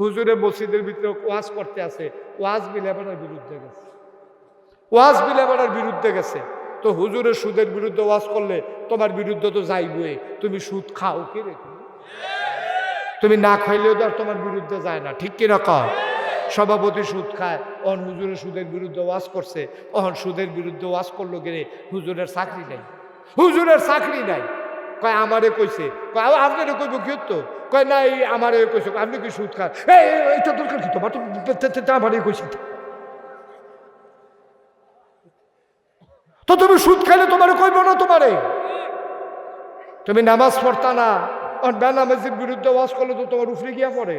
হুজুরে মসজিদের ভিতরে ওয়াজ করতে আছে, ওয়াজ বিলেবানের বিরুদ্ধে গেছে। ওয়াজ বিলেবানের বিরুদ্ধে গেছে। তো হুজুরের সুদের বিরুদ্ধে ওয়াজ করলে তোমার বিরুদ্ধে তো যাইবই। তুমি সুদ খাও কি রে তুমি? না খাইলেও তো আর তোমার বিরুদ্ধে যায় না, ঠিক কিনা কর সভাপতি সুদ খায়, অহন হুজুরের সুদের বিরুদ্ধে ওয়াজ করছে, অহন সুদের বিরুদ্ধে ওয়াজ করল গেলে হুজুরের চাকরি নাই। হুজুরের চাকরি নাই। কয় আমারে কইছে। কয় আপনারে কইব কি তো কয় না এই আমারে কইছে। আপনি কি সুদ খান? এই এই, এইটা দরকার কি তোমার? তো আমারে কইছে। তো তুমি সুদ খাইলে তোমারে কইব না তোমারে? তুমি নামাজ পড়তা না। আর বেনামাজির বিরুদ্ধে ওয়াজ করলে তো তোমার উফরে গিয়া পড়ে।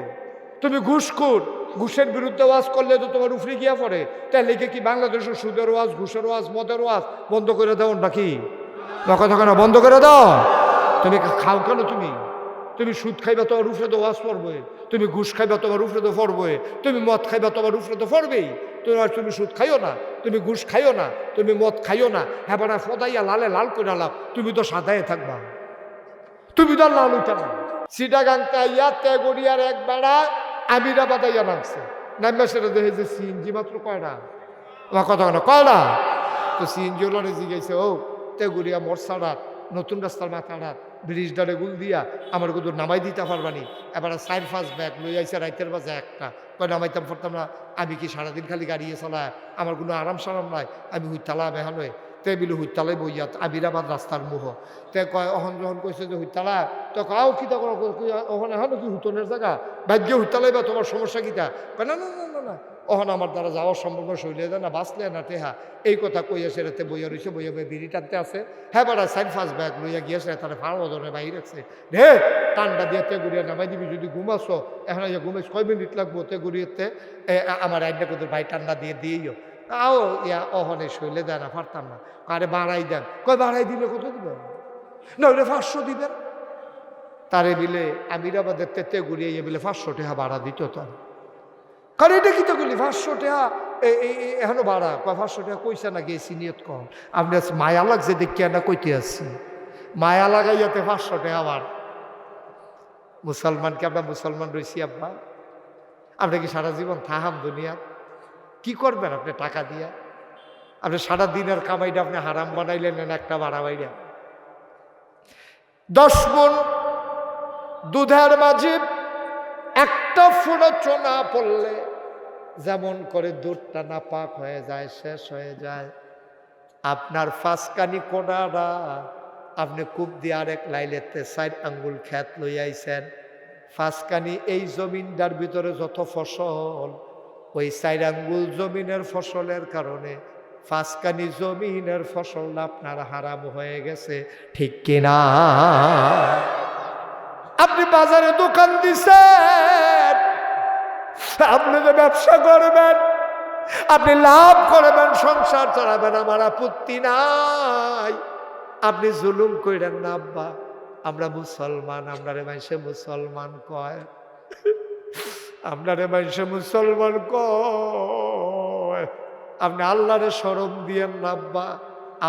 তুমি ঘুষখোর। ঘুষের বিরুদ্ধে ওয়াজ করলে তো তোমার উফরে গিয়া পড়ে। তাই লিখে কি বাংলাদেশের সুদের ওয়াজ ঘুষের ওয়াজ মদের ওয়াজ বন্ধ করে দাও নাকি? কথা কেন বন্ধ করে দাও। তুমি খাও কেন তুমি? তুমি সুদ খাইবা তোমার উফরে তো ওয়াজ পড়বে। তুমি ঘুষ খাইবা তোমার উফরে তো পড়বে। তুমি মদ খাইবা তোমার উফরে তো পড়বেই আর তুমি সুদ খাইও না, তুমি ঘুষ খাইও না, তুমি মদ খাইও না। হ্যাঁ ফদাইয়া লালে লাল করে লাভ তুমি তো সাদায় থাকবা। তুমি তো লাল উঠা না। সিটাগাংটা ইয়া তেগড়িয়ার এক বেড়া আমিরা বাদাইয়া নামছে। নামবে সেটা দেখে যে সিএনজি মাত্র কয়টা আমার কথা না? কয়টা তো সিএনজি ওলারে জিজ্ঞাসা, ও তেগুড়িয়া মরসাড়াত নতুন রাস্তার মাথাড়াত ব্রিজ ডারে গুল দিয়া আমার কিন্তু নামাই দিতে পারবানি এবার সাইড ফার্স্ট ব্যাগ লই আইসে রাইতের বাজে একটা। কয়, নামাইতাম পারতাম না, আমি কি সারাদিন খালি গাড়িয়ে চালায় আমার কোনো আরাম সারাম নাই, আমি হুইতালা বেহান হয়ে তে বিলু হুইতালাই বইয়া, আবিরাবাদ রাস্তার মুহ। তে কয়, অহন যখন কইছে যে হুইতালা, তো কাও কিতা করো? অহন এখন কি হুতনের জায়গা? ভাগ্য হুইতালাই বা তোমার সমস্যা কিতা? কয় না না না না। অহন আমার দ্বারা যাওয়ার সম্ভব না শৈলে না, বাঁচলে না, টেহা। এই কথা কইয়া সেরাতে বইয়া রইছে, বইয়া বইয়া বিড়ি টানতে আছে। হ্যাঁ বাড়া সাইড ফার্স্ট ব্যাগ লইয়া গিয়েছে, তারা ফাড় ওজনে বাইরে রাখছে। ঢে টান্ডা দিয়ে তে গুড়িয়া নামাই দিবি, যদি ঘুমাছো, এখন ইয়া ঘুমাইছ, কয় মিনিট লাগবো তে গুড়িয়েতে? আমার আইডা কোথাও ভাই, টান্ডা দিয়ে দিয়েইও তাও ইয়া অহনে শৈলে দেয় না পারতাম না। আরে বাড়াই দেন। কয়, বাড়াই দিলে কত দিবেন নইলে পাঁচশো দিবেন। তারে বিলে আমিরাবাদের তেতে ইয়ে বিলে পাঁচশো টাকা ভাড়া দিত তার। কারণ এটা কি তো গেলি পাঁচশো টাকা এখনও ভাড়া পাঁচশো টাকা কইছে না গেছি নিয়ত কম? আপনি মায়া লাগছে দেখিয়া না কইতে আসছি। মায়া লাগাইয়াতে পাঁচশো টাকা ভাড়া মুসলমানকে আমরা মুসলমান রয়েছি আব্বা? আপনি কি সারা জীবন থাহাম দুনিয়া কি করবেন আপনি টাকা দিয়া? আপনি সারা দিনের কামাইটা আপনি হারাম বানাইলেন একটা ভাড়া বাইরা? দশ গুণ দুধের মাঝে একটা ফোড়া চোনা পড়লে যেমন করে দুধটা না পাক হয়ে যায়, শেষ হয়ে যায়। আপনার ফাঁসকানি কোনারা, আপনি কূপ দিয়ে আরেক লাইলেতে সাইড আঙ্গুল খ্যাত লই আইছেন। ফাঁসকানি এই জমিনটার ভিতরে যত ফসল, ওই সাইড আঙ্গুল জমিনের ফসলের কারণে ফাঁসকানি জমিনের ফসল আপনার হারাম হয়ে গেছে, ঠিক কিনা? আপনি বাজারে দোকান দিছেন? আপনি যে ব্যবসা করবেন, আপনি লাভ করবেন, সংসার চালাবেন, আমার আপত্তি নাই। আপনি জুলুম কইরেন, না আব্বা, আমরা মুসলমান আপনারে মাইসে মুসলমান কয়। আপনারে মাইসে মুসলমান কয়। আপনি আল্লাহরে সরম দিয়েন না আব্বা,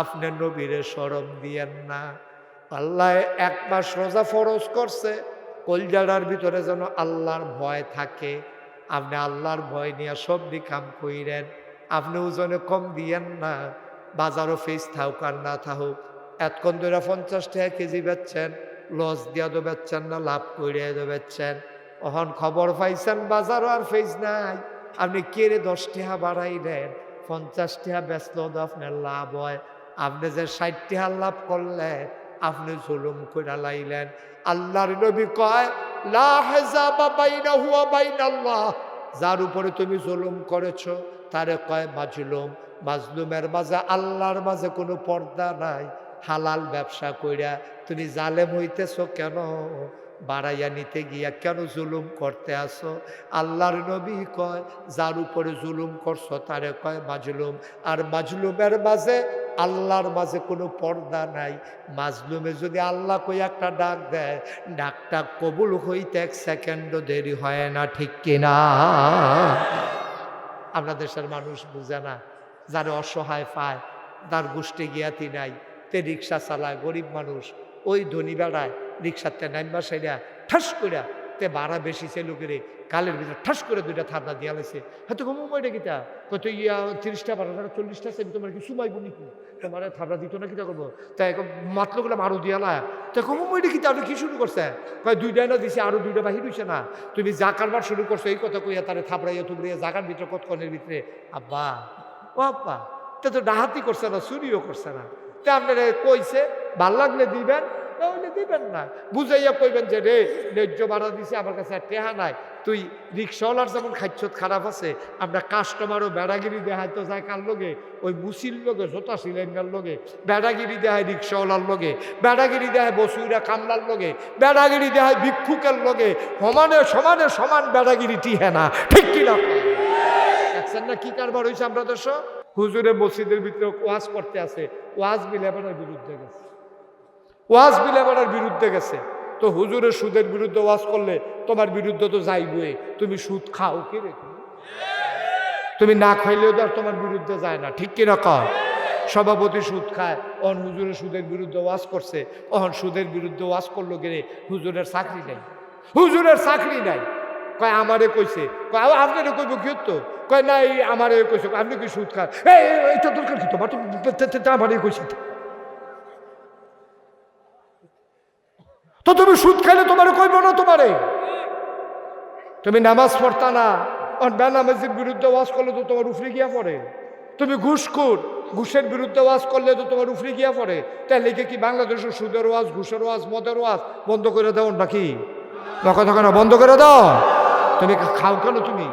আপনি নবীরে সরম দিয়েন না। আল্লাহ এক মাস রোজা ফরজ করছে কলজাড়ার ভিতরে যেন আল্লাহর ভয় থাকে। আপনি আল্লাহর ভয় নিয়ে সবজি কাম কইরেন। আপনি ওজনে কম দিয়েন না। বাজারও ফেস থাকুক আর না থাকুক। এতক্ষণ ধরে পঞ্চাশ টাকা কেজি বেচছেন লস দিয়া তো বেচছেন না, লাভ করিয়া তো বেচছেন। অহন খবর পাইছেন, বাজারও আর ফেস নাই। আপনি কেড়ে দশ টাকা বাড়াইলেন পঞ্চাশ টাকা বেচলেও তো আপনার লাভ হয়। আপনি যে ষাট টাকা লাভ করলেন, আপনি জুলুম করে লাইলেন। আল্লাহর নবী কয় যার উপরে তুমি জুলুম করেছ, তারে কয় মাজলুম। মাজলুমের মাঝে আল্লাহর মাঝে কোনো পর্দা নাই। হালাল ব্যবসা কইরা তুমি জালেম হইতেছ কেন? বাড়াইয়া নিতে গিয়া কেন জুলুম করতে আসো? আল্লাহর নবী কয়, যার উপরে জুলুম করছ, তারে কয় মাজলুম। আর মাজলুমের মাঝে আল্লাহর মাঝে কোনো পর্দা নাই। মাজলুমে যদি আল্লাহ কই একটা ডাক দেয়, ডাকটা কবুল হইতে এক সেকেন্ডও দেরি হয় না, ঠিক কিনা? আমরা দেশের মানুষ বুঝে না, যারা অসহায় পায় তার গোষ্ঠী গিয়াতি নাই, তে রিক্সা চালায়, গরিব মানুষ, ওই ধনী বেড়ায়, রিক্সাতে নাইমবা সেরা ঠাস কইরা তে ভাড়া বেশি সে লোকেরে কালের ভিতরে ঠাস করে দুইটা থাবড়া দিয়া লেছে হয়তো কম মোবাইলটা কিতা? কত ইয়া, তিরিশটা বারো টাকা চল্লিশটা সেমি তোমার কি সুমাই সুমাইব নাকি তোমার থাবড়া দিত না কিতা করব? তাই মাতলো গুলো আরও দিয়ালা তো কম মোবাইলটা কিতা? আপনি কি শুরু করছে? কয় দুইটা না দিছে, আরও দুইটা বাহির হইছে না। তুমি যা কারবার শুরু করছ, এই কথা কইয়া তারে থাবড়াইয়া থুবড়াইয়া জাগার ভিতরে কতক্ষণের ভিতরে? আব্বা, ও আব্বা, তা তো ডাহাতি করছে না, চুরিও করছে না। তা আপনারা কইছে, ভালো লাগলে দিবেন তাহলে দিবেন না। বুঝাইয়া কইবেন যে, রে, ন্যায্য ভাড়া দিছে, আমার কাছে আর টেহা নাই। তুই রিক্সাওয়ালার যেমন খাচ্ছত খারাপ আছে, আমরা কাস্টমারও বেড়াগিরি দেখায় তো যায় কার লগে? ওই মুসির লগে, জোতা সিলেন্ডার লগে। বেড়াগিরি দেখায় রিক্সাওয়ালার লগে। বেড়াগিরি দেখায় বসুইরা কামলার লগে। বেড়াগিরি দেখায় ভিক্ষুকের লগে। সমানে সমানে, সমান বেড়াগিরি টিহে না। ঠিক কিনা দেখছেন না কি কারবার হয়েছে আমরা দেশ হুজুরে মসজিদের ভিতরে ওয়াজ করতে আছে ওয়াজ বিলেবানের বিরুদ্ধে গেছে। ওয়াজ বিলেবানের বিরুদ্ধে গেছে। তো হুজুরের সুদের বিরুদ্ধে ওয়াজ করলে তোমার বিরুদ্ধে তো যাইবই। তুমি সুদ খাও কি রে তুমি? না খাইলেও তো আর তোমার বিরুদ্ধে যায় না, ঠিক কিনা কর সভাপতি সুদ খায়, অহন হুজুরের সুদের বিরুদ্ধে ওয়াজ করছে, অহন সুদের বিরুদ্ধে ওয়াজ করল গেলে হুজুরের চাকরি নাই। হুজুরের চাকরি নাই। কয়, আমারে কইছে। কয় আপনারে কইব কি তো কয় না এই আমারে কইছে। আপনি কি সুদ খান? এই এইটা দরকার কি তোমার? তে আমারে কইছে। তো তুমি সুদ খাইলে তোমারে কইব না তোমারে? তুমি নামাজ পড়তা না বেনামাজির বিরুদ্ধে ওয়াজ করলে তো তোমার উফরে গিয়া পড়ে। তুমি ঘুষখোর, ঘুষের বিরুদ্ধে ওয়াজ করলে তো তোমার উফরে গিয়া পড়ে। তাই লিখে কি বাংলাদেশের সুদের ওয়াজ, ঘুষের ওয়াজ, মদের ওয়াজ বন্ধ করে দাও নাকি? কথা কেন, বন্ধ করে দাও? তুমি খাও কেন তুমি?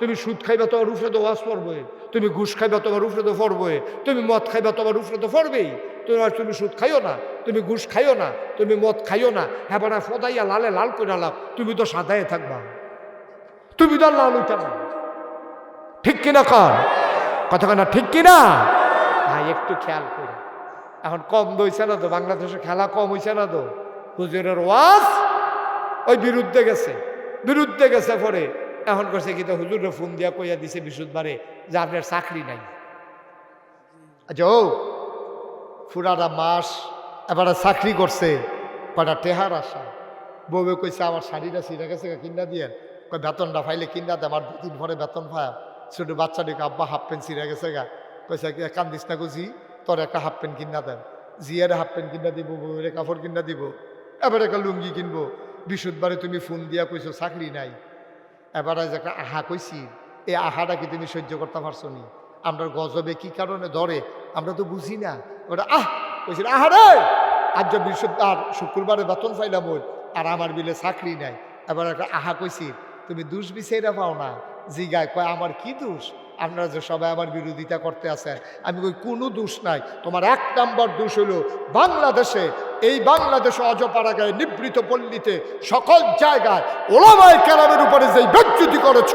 তুমি সুদ খাইবা তোমার উফরে তো ওয়াজ পড়বে, তুমি ঘুষ খাইবা তোমার উফরে তো পড়বে, তুমি মদ খাইবা তোমার উফরে তো পড়বেই। তুমি তুমি সুদ খাইও না, তুমি ঘুষ খাইও না, তুমি মদ খাইও না। হ্যাঁ ফদাইয়া লালে লাল করে লাভ তুমি তো সাদায় থাকবা। তুমি তো লাল হইতে ঠিক কিনা কর কথা না, ঠিক কিনা? ভাই একটু খেয়াল করে এখন কম দইছে না তো, বাংলাদেশে খেলা কম হইছে না তো। হুজুরের ওয়াজ ওই বিরুদ্ধে গেছে বিরুদ্ধে গেছে পরে। এখন করছে কি তো ফোন দিয়া কইয়া দিছে বিশুদ্ধবারে, যে আপনার চাকরি নাই। আচ্ছা ফুরাটা মাস এবারে চাকরি করছে। কটা টেহার আসা বউবে কইছে, আমার শাড়িটা ছিঁড়ে গেছে কিনা দিয়ে। কয় বেতনটা ফাইলে কিনা দে, আমার দুদিন পরে বেতন পায়। ছোট বাচ্চাটিকে আব্বা, হাফ প্যান্ট ছিঁড়ে গেছে গা। কইছে কান্দিস না জি, তোর একটা হাফ প্যান্ট কিনা দেন জিয়ারে হাফ প্যান্ট কিনা দিব বউয়ের কাপড় কিনা দিব। এবার একটা লুঙ্গি কিনবো। বিশুদ্ধবারে তুমি ফোন দিয়া কইছো, চাকরি নাই। এবারে যে একটা আহা কইছি এই আহাটা কি তুমি সহ্য করতে পারছ নি? আমরা গজবে কি কারণে ধরে? আমরা তো বুঝি না। ওটা, আহ! কইছিল আহারে আজ বৃহস্পতি আর শুক্রবারে বেতন পাইলাম ওই, আর আমার বিলে চাকরি নাই। এবার একটা আহা কইছি, তুমি দুষ বিচাইরা পাও না। জিগায়, কয়, আমার কি দোষ? আপনারা যে সবাই আমার বিরোধিতা করতে আছেন, আমি কই, কোনো দোষ নাই। তোমার এক নম্বর দোষ হলো বাংলাদেশে। এই বাংলাদেশে অজপাড়াগায় নিবৃত পল্লীতে সকল জায়গায় ওলামায় কেরামের উপরে যেই বেজ্জুতি করেছ,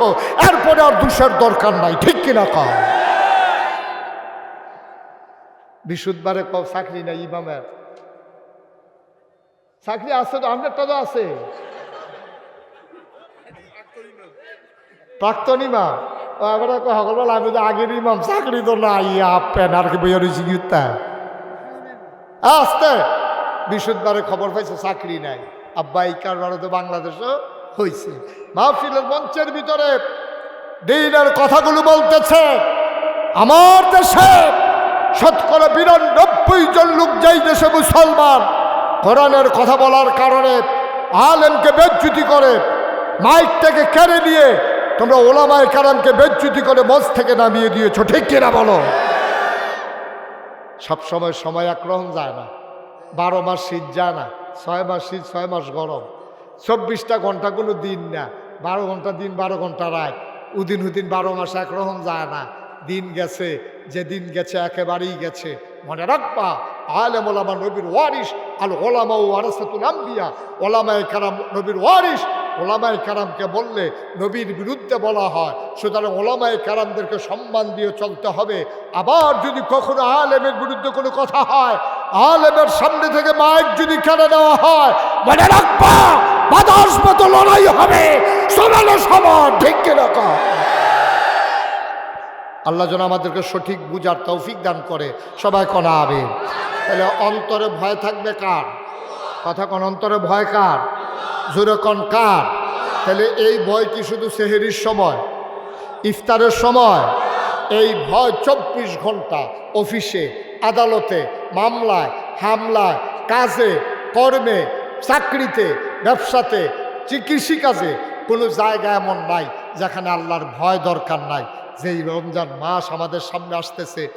এরপরে আর দোষের দরকার নাই। ঠিক কিনা কম বিশুদ্ধবারে ক চাকরি নাই ইমামের। চাকরি আছে তো, আপনারটা তো আছে। প্রাক্তন ইমাম। এবার সকল আমি তো আগের ইমাম, চাকরি তো নাই আপেন আর কি বইয়া রয়েছি আসতে! বিশুদ্ধবারে খবর পাইছে, চাকরি নাই। আব্বা, এই কারবারে তো বাংলাদেশও হয়েছে মাহফিলের মঞ্চের ভিতরে দিনের কথাগুলো বলতেছে, আমার দেশে শতকরা বিরানব্বই জন লোক যেই দেশে মুসলমান, কোরআনের কথা বলার কারণে আলেমকে বেজ্জুতি করে মাইক থেকে কেড়ে নিয়ে তোমরা ওলামায় কারামকে বেজ্জুতি করে মঞ্চ থেকে নামিয়ে দিয়েছ, ঠিক কিনা বলো? সব সময় সময় যায় না। বারো মাস শীত যায় না, ছয় মাস শীত, ছয় মাস গরম। চব্বিশটা ঘণ্টা কোনো দিন না, বারো ঘণ্টা দিন, বারো ঘণ্টা রাত। উদিন উদিন বারো মাস একরকম যায় না। দিন গেছে, যে দিন গেছে একেবারেই গেছে। মনে রাখবা, আলেম ওলামা নবীর ওয়ারিস আল ওলামা ওয়ারাসাতুল আম্বিয়া, ওলামায় কারাম নবীর ওয়ারিস ওলামায় কারামকে বললে নবীর বিরুদ্ধে বলা হয়। সুতরাং ওলামায় কারামদেরকে সম্মান দিয়ে চলতে হবে। আবার যদি কখনো আলেমের বিরুদ্ধে কোনো কথা হয়, আলেমের সামনে থেকে মায়ের যদি কেড়ে দেওয়া হয়, মনে রাখবা বাতাস মতো লড়াই হবে। সমানো সমান ঠিক কীরকম আল্লাহ যেন আমাদেরকে সঠিক বুঝার তৌফিক দান করে। সবাই কনা হবে তাহলে অন্তরে ভয় থাকবে কার? কথা কোন, অন্তরে ভয় কার? জোরকন কার? তাহলে এই ভয় কি শুধু সেহেরির সময়, ইফতারের সময়, এই ভয় চব্বিশ ঘণ্টা অফিসে, আদালতে, মামলায়, হামলায়, কাজে, কর্মে, চাকরিতে, ব্যবসাতে, চিকিৎসি কাজে কোনো জায়গা এমন নাই যেখানে আল্লাহর ভয় দরকার নাই। যেই রমজান মাস আমাদের সামনে আসতেছে